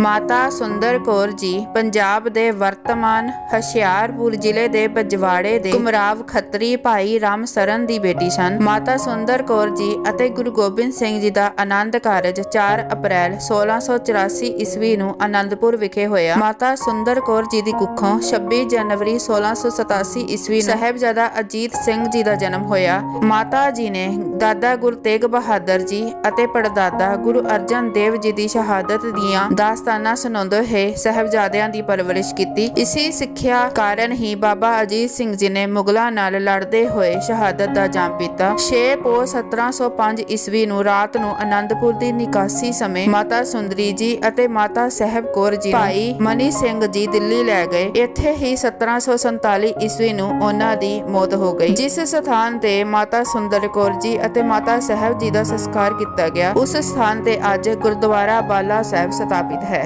ਮਾਤਾ ਸੁੰਦਰ ਕੌਰ ਜੀ ਪੰਜਾਬ ਦੇ ਵਰਤਮਾਨ ਹਸ਼ਿਆਰਪੁਰ ਜ਼ਿਲ੍ਹੇ ਦੇ ਬਜਵਾੜੇ ਦੇ ਕੁਮਰਾਵ ਖੱਤਰੀ ਭਾਈ ਰਾਮ ਸਰਨ ਦੀ ਬੇਟੀ ਸਨ। ਮਾਤਾ ਸੁੰਦਰ ਕੌਰ ਜੀ ਅਤੇ ਗੁਰੂ ਗੋਬਿੰਦ ਸਿੰਘ ਜੀ ਦਾ ਆਨੰਦ ਕਾਰਜ 4 ਅਪ੍ਰੈਲ 1684 ਈਸਵੀ ਨੂੰ ਆਨੰਦਪੁਰ ਵਿਖੇ ਹੋਇਆ। ਮਾਤਾ ਸੁੰਦਰ ਕੌਰ ਜੀ ਦੀ ਕੁੱਖੋਂ 26 ਜਨਵਰੀ 1687 ਈਸਵੀ ਨੂੰ ਸਾਹਿਬਜ਼ਾਦਾ ਅਜੀਤ ਸਿੰਘ ਜੀ ਦਾ ਜਨਮ ਹੋਇਆ। ਮਾਤਾ ਜੀ ਨੇ ਦਾਦਾ ਗੁਰੂ ਤੇਗ ਬਹਾਦਰ ਜੀ ਅਤੇ ਪੜਦਾਦਾ ਗੁਰੂ ਅਰਜਨ ਦੇਵ ਜੀ ਦੀ ਸ਼ਹਾਦਤ ਦੀਆਂ ਦਾਸਤਾਨਾਂ ਸੁਣਾਉਂਦੇ ਹੋਏ ਸਾਹਿਬਜ਼ਾਦਿਆਂ ਦੀ ਪਰਵਰਿਸ਼ ਕੀਤੀ। ਇਸੇ ਸਿੱਖਿਆ ਕਾਰਨ ਹੀ ਬਾਬਾ ਅਜੀਤ ਸਿੰਘ ਜੀ ਨੇ ਮੁਗਲਾਂ ਨਾਲ ਲੜਦੇ ਹੋਏ ਸ਼ਹਾਦਤ ਦਾ ਜਾਮ ਪੀਤਾ। 6 ਪੋ 1705 ਈਸਵੀ ਨੂੰ ਰਾਤ ਨੂੰ ਆਨੰਦਪੁਰ ਦੀ ਨਿਕਾਸੀ ਸਮੇਂ ਮਾਤਾ ਸੁੰਦਰੀ ਜੀ ਅਤੇ ਮਾਤਾ ਸਾਹਿਬ ਕੌਰ ਜੀ ਭਾਈ ਮਨੀ ਸਿੰਘ ਜੀ ਦਿੱਲੀ ਲੈ ਗਏ। ਇੱਥੇ ਹੀ 1747 ਈਸਵੀ ਨੂੰ ਉਹਨਾਂ ਦੀ ਮੌਤ ਹੋ ਗਈ। ਜਿਸ ਸਥਾਨ ਤੇ ਮਾਤਾ ਸੁੰਦਰ ਕੌਰ ਜੀ ਅਤੇ ਮਾਤਾ ਸਾਹਿਬ ਜੀ ਦਾ ਸੰਸਕਾਰ ਕੀਤਾ ਗਿਆ, ਉਸ ਸਥਾਨ ਤੇ ਅੱਜ ਗੁਰਦੁਆਰਾ ਬਾਲਾ ਸਾਹਿਬ ਸਥਾਪਿਤ ਹੈ।